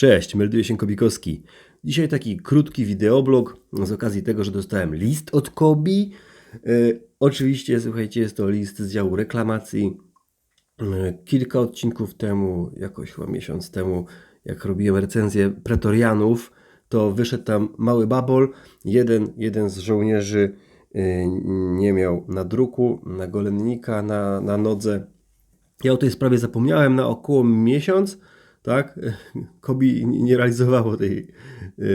Cześć, melduje się Kobikowski. Dzisiaj taki krótki wideoblog z okazji tego, że dostałem list od Kobi. E, oczywiście, słuchajcie, jest to list z działu reklamacji. E, kilka odcinków temu, jakoś chyba miesiąc temu, jak robiłem recenzję pretorianów, to wyszedł tam mały babol. Jeden, jeden z żołnierzy e, nie miał na druku, na golennika, na, na nodze. Ja o tej sprawie zapomniałem na około miesiąc, tak? Kobi nie realizowało tej,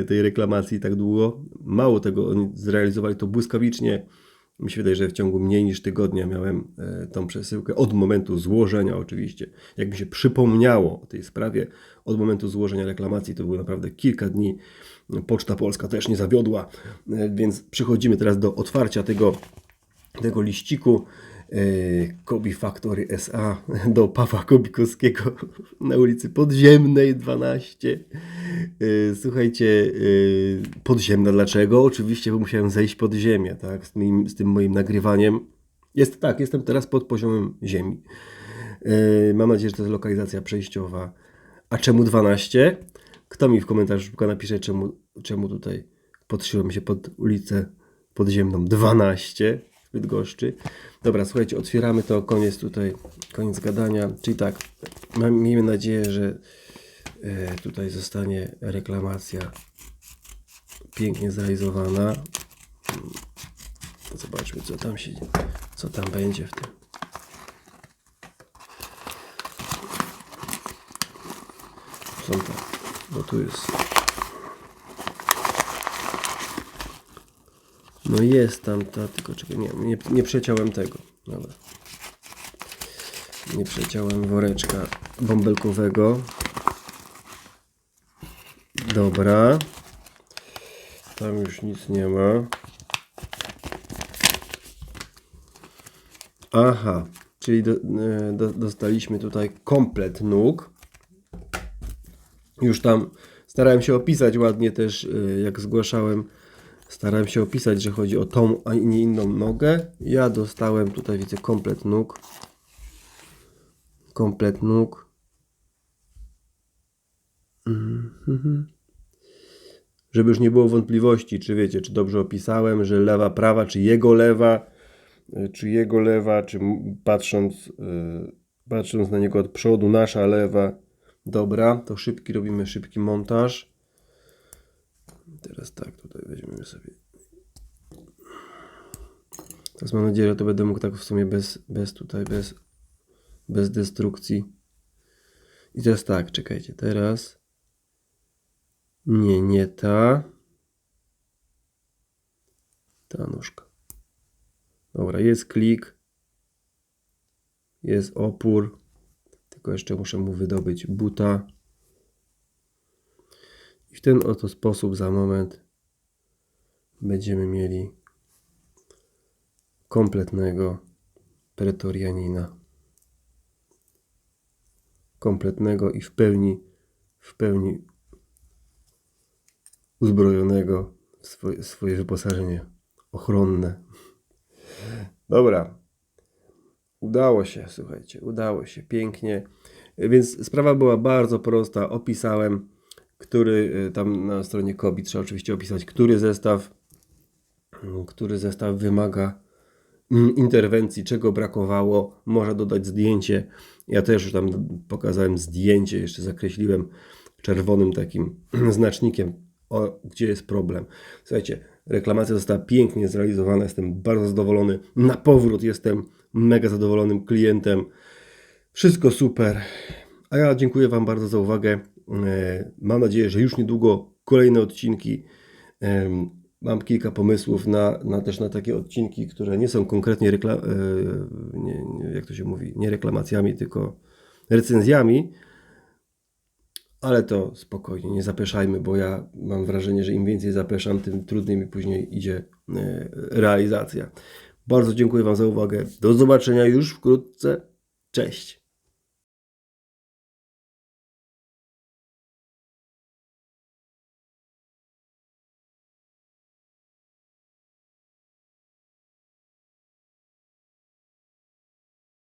tej reklamacji tak długo. Mało tego, oni zrealizowali to błyskawicznie. Mi się wydaje, że w ciągu mniej niż tygodnia miałem e, tą przesyłkę od momentu złożenia oczywiście. Jak mi się przypomniało o tej sprawie, od momentu złożenia reklamacji to było naprawdę kilka dni. Poczta Polska też nie zawiodła, e, więc przechodzimy teraz do otwarcia tego, tego liściku. E, Kobi Factory SA do Pawła Kobikowskiego na ulicy Podziemnej 12. E, Słuchajcie, e, podziemna dlaczego? Oczywiście, bo musiałem zejść pod ziemię, tak, z, moim, z tym moim nagrywaniem. Jest tak, jestem teraz pod poziomem ziemi. Mam nadzieję, że to jest lokalizacja przejściowa. A czemu 12? Kto mi w komentarzu napisze, czemu, czemu tutaj podszyłem się pod ulicę podziemną 12 w Bydgoszczy. Dobra, słuchajcie, otwieramy to, koniec tutaj, koniec gadania. Czyli tak, mam, miejmy nadzieję, że e, tutaj zostanie reklamacja pięknie zrealizowana. Zobaczmy, co tam się, co tam będzie w tym. Są tam, bo tu jest. No jest tam ta, tylko czekaj, nie, nie, nie przeciąłem tego. Dobra. Nie przeciąłem woreczka bąbelkowego. Dobra. Tam już nic nie ma. Aha, czyli do, e, do, dostaliśmy tutaj komplet nóg. Już tam starałem się opisać ładnie też, y, jak zgłaszałem, starałem się opisać, że chodzi o tą, a nie inną nogę. Ja dostałem tutaj, widzę, komplet nóg. Komplet nóg. Mhm. Żeby już nie było wątpliwości, czy wiecie, czy dobrze opisałem, że lewa, prawa, czy jego lewa, y, czy jego lewa, czy patrząc, y, patrząc na niego od przodu, nasza lewa. Dobra, to szybki robimy szybki montaż. Teraz tak, tutaj weźmiemy sobie. Teraz mam nadzieję, że to będę mógł tak w sumie bez, bez tutaj, bez, bez destrukcji. I teraz tak, czekajcie, teraz. Nie, nie ta. Ta nóżka. Dobra, jest klik. Jest opór. Tylko jeszcze muszę mu wydobyć buta. W ten oto sposób za moment będziemy mieli kompletnego pretorianina. Kompletnego i w pełni, w pełni uzbrojonego w swoje, swoje wyposażenie ochronne. Dobra, Udało się, słuchajcie, udało się pięknie. Więc sprawa była bardzo prosta. Opisałem, który y, tam na stronie Kobi trzeba oczywiście opisać, który zestaw, mm, który zestaw wymaga mm, interwencji, czego brakowało. Można dodać zdjęcie. Ja też już tam pokazałem zdjęcie, jeszcze zakreśliłem czerwonym takim znacznikiem, o, gdzie jest problem. Słuchajcie, reklamacja została pięknie zrealizowana, jestem bardzo zadowolony. Na powrót jestem mega zadowolonym klientem. Wszystko super. A ja dziękuję Wam bardzo za uwagę. E, Mam nadzieję, że już niedługo kolejne odcinki. Em, Mam kilka pomysłów na, na też na takie odcinki, które nie są konkretnie rekla- e, nie, nie, jak to się mówi, nie reklamacjami, tylko recenzjami. Ale to spokojnie, nie zapeszajmy, bo ja mam wrażenie, że im więcej zapeszam, tym trudniej mi później idzie e, realizacja. Bardzo dziękuję Wam za uwagę. Do zobaczenia już wkrótce. Cześć.